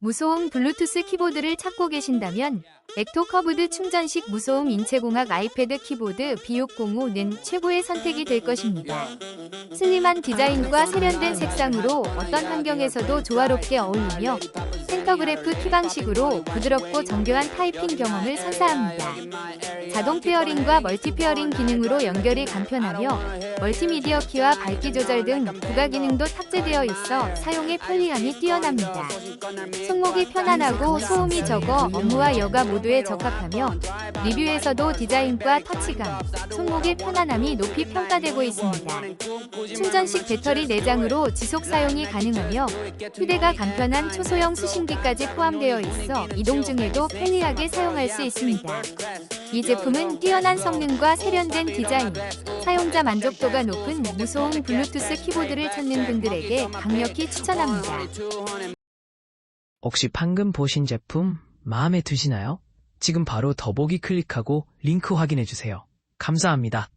무소음 블루투스 키보드를 찾고 계신다면 엑토 커브드 충전식 무소음 인체공학 아이패드 키보드 B605는 최고의 선택이 될 것입니다. 슬림한 디자인과 세련된 색상으로 어떤 환경에서도 조화롭게 어울리며 센터그래프 키 방식으로 부드럽고 정교한 타이핑 경험을 선사합니다. 자동 페어링과 멀티 페어링 기능으로 연결이 간편하며 멀티미디어 키와 밝기 조절 등 부가 기능도 탑재되어 있어 사용에 편리함이 뛰어납니다. 손목이 편안하고 소음이 적어 업무와 여가 모두에 적합하며 리뷰에서도 디자인과 터치감, 손목의 편안함이 높이 평가되고 있습니다. 충전식 배터리 4장으로 지속 사용이 가능하며 휴대가 간편한 초소형 수 신기까지 포함되어 있어 이동 중에도 편리하게 사용할 수 있습니다. 이 제품은 뛰어난 성능과 세련된 디자인, 사용자 만족도가 높은 무소음 블루투스 키보드를 찾는 분들에게 강력히 추천합니다. 혹시 방금 보신 제품 마음에 드시나요? 지금 바로 더보기 클릭하고 링크 확인해 주세요. 감사합니다.